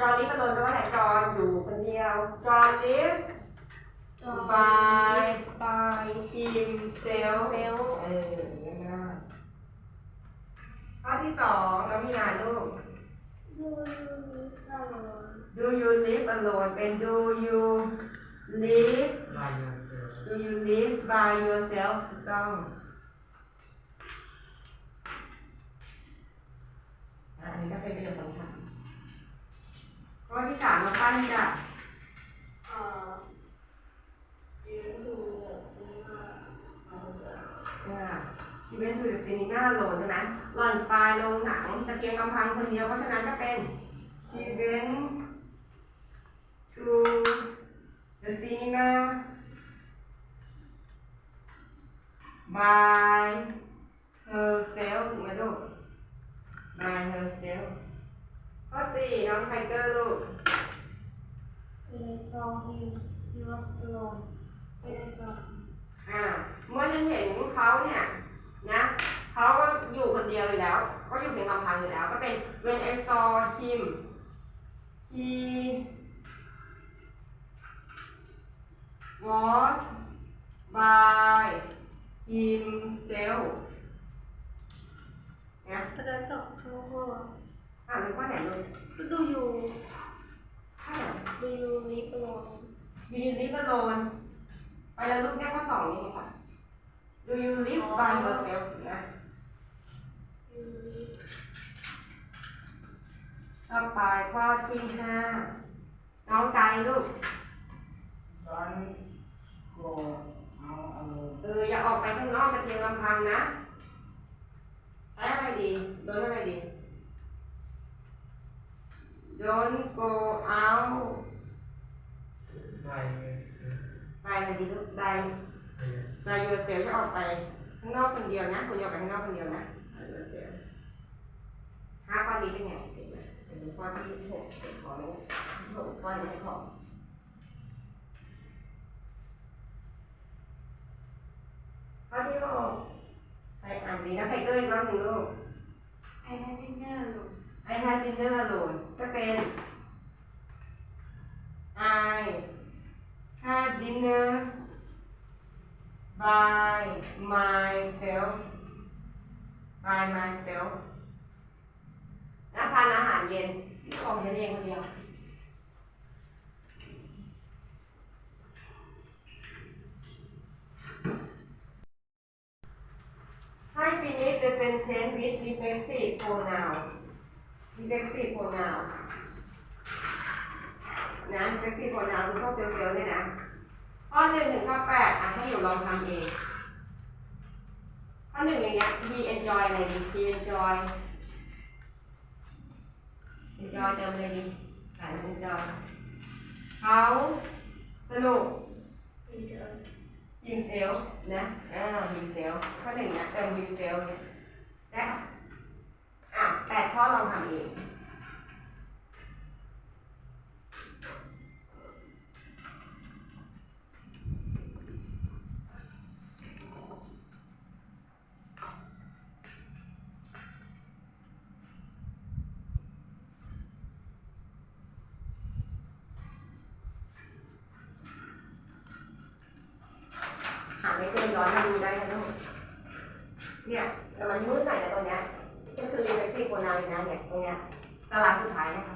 จอลิฟต์อโลนแปลว่าไหนจอนอยู่คนเดียว จอนลิฟต์บายบายทีมเซลเซลเออเยี่ยมมากข้อที่สองน้องมีนาลูกดูยูนิฟอโลน do you live alone เป็น do you live by yourself do you live by yourself ถูกต้องอะอันนี้ก็เป็นประโยชน์สำคัญข้อที่สามมาปั้นดูซีมาเอาจะชีวิตคือซีนีน่าโหลนใช่ไหมหล่อนปลายโรงหนังตะเกียงกำพังคนเดียวเพราะฉะนั้นก็เป็นชีวิต to the cinema by herself ถูกไหมลูก by herself ข้อสี่น้องไทเกอร์ลูก เป็นซองยูยูนิฟอโลนเป็นซองอ่าเมื่อฉันเห็นเขาเนี่ยนะเขาก็อยู่คนเดียวอยู่แล้ว ก็อยู่เพียงลำพังอยู่แล้ว ก็เป็น when I saw him he was by himself นะแสดงต่อเขาว่าอ่านเป็นข้อไหนลูกดูยูข้ อไหนดูยูนิฟอโลน Do you live alone ไปแล้วลูกแก้ข้อสองนี่ค่ะ Do you live by yourself นะยูนิฟต่อไปข้อที่ห้าน้องไกลูก don't go out alone เอออย่าออกไปข้างนอกเป็นเพียงลำพังนะ ใช้อะไรดี โดนอะไรดี Don't go out by yourself ไปอะไรดีลูกไป by yourself ไป yourself จะออกไปข้างนอกคนเดียวนะคุณอย่าออกไปข้างนอกคนเดียวนะไป yourself ห้าข้อนี้เป็นไงเห็นไหมเป็นข้อที่หกเป็นข้อนี้หกข้อนี้ข้อข้อที่หกไปอ่านดีนะไทเกอร์อีกรอบหนึ่งลูกไอ้นั่ I had dinner alone ก็เป็น I had dinner by myself by myself นักทานอาหารเย็นของฉันเองคนเดียวให้ finish the sentence with reflexive pronoun reflexive pronoun นะ reflexive pronoun คือพวกเซลล์ๆเนี่ยนะ ข้อหนึ่งถึงข้อแปดอะให้อยู่ลองทำเอง ข้อหนึ่งอย่างเงี้ย he enjoy อะไรดี he enjoy enjoy เติมอะไรดีใส่ enjoy เขาสนุกดีเจอ himself นะเออ himself ข้อหนึ่งนะเติม himself เนี่ยและ อะแปดข้อลองทำเองหาไม่เจอย้อนมาดูได้นะลูกเนี่ยแต่มันมืดหน่อยนะตรงเนี้ย ก็คือ reflexive pronoun นะเนี่ยตรงเนี้ยตารางสุดท้ายนะคะ